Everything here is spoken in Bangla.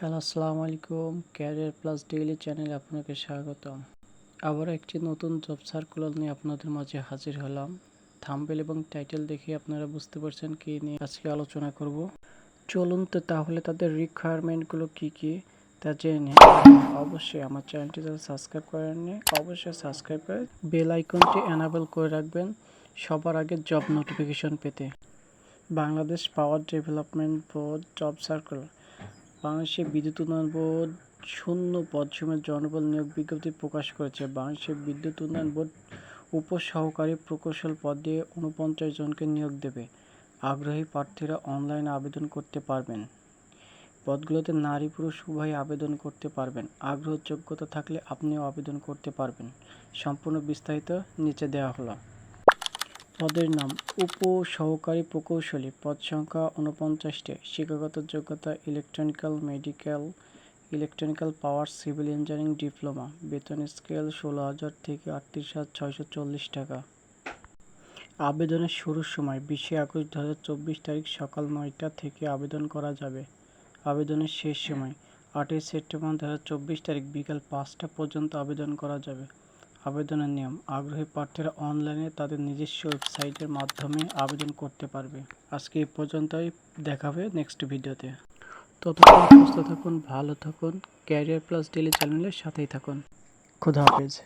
হ্যালো, আসসালামু আলাইকুম। ক্যারিয়ার প্লাস ডেইলি চ্যানেলে আপনাকে স্বাগতম। আবার একটি নতুন জব সার্কুলার নিয়ে আপনাদের মাঝে হাজির হলাম। থাম্বেল এবং টাইটেল দেখে আপনারা বুঝতে পারছেন কি নিয়ে আজকে আলোচনা করব। চলুন তো তাহলে তাদের রিকোয়ারমেন্টগুলো কি কি তা জেনে অবশ্যই আমার চ্যানেলটি যারা সাবস্ক্রাইব করেননি, অবশ্যই সাবস্ক্রাইব করে বেল আইকনটি এনাবেল করে রাখবেন সবার আগে জব নোটিফিকেশন পেতে। Bangladesh power development board job circular বাংলাদেশের বিদ্যুৎ উন্নয়ন বোর্ড শূন্য পদসমেত জনবল নিয়োগ বিজ্ঞপ্তি প্রকাশ করেছে। বাংলাদেশের বিদ্যুৎ উন্নয়ন বোর্ড উপসহকারী প্রকৌশল পদে উনপঞ্চাশ জনকে নিয়োগ দেবে। আগ্রহী প্রার্থীরা অনলাইনে আবেদন করতে পারবেন। পদগুলোতে নারী, পুরুষ, উভয় আবেদন করতে পারবেন। আগ্রহ যোগ্যতা থাকলে আপনিও আবেদন করতে পারবেন। সম্পূর্ণ বিস্তারিত নিচে দেওয়া হলো। পদের নাম উপ সহকারী প্রকৌশলী। পদ সংখ্যা উনপঞ্চাশটি শিক্ষাগত যোগ্যতা electrical medical electrical power, civil engineering diploma. বেতন স্কেল ষোলো হাজার থেকে আটত্রিশ হাজার ছয়শো চল্লিশ টাকা। আবেদনের শুরুর সময় বিশে আগস্ট দু হাজার চব্বিশ তারিখ সকাল নয়টা থেকে আবেদন করা যাবে। আবেদনের শেষ সময় আটই সেপ্টেম্বর দু হাজার চব্বিশ তারিখ বিকাল পাঁচটা পর্যন্ত আবেদন করা যাবে। আবেদনের নিয়ম। আগ্রহী প্রার্থীরা অনলাইনে তাদের নিজস্ব ওয়েবসাইটের মাধ্যমে আবেদন করতে পারবে। আজকে এই পর্যন্তই। দেখাবে নেক্সট ভিডিওতে। ততক্ষণ সুস্থ থাকুন, ভালো থাকুন। ক্যারিয়ার প্লাস ডেলি চ্যানেলের সাথেই থাকুন। খুদা হাফেজ।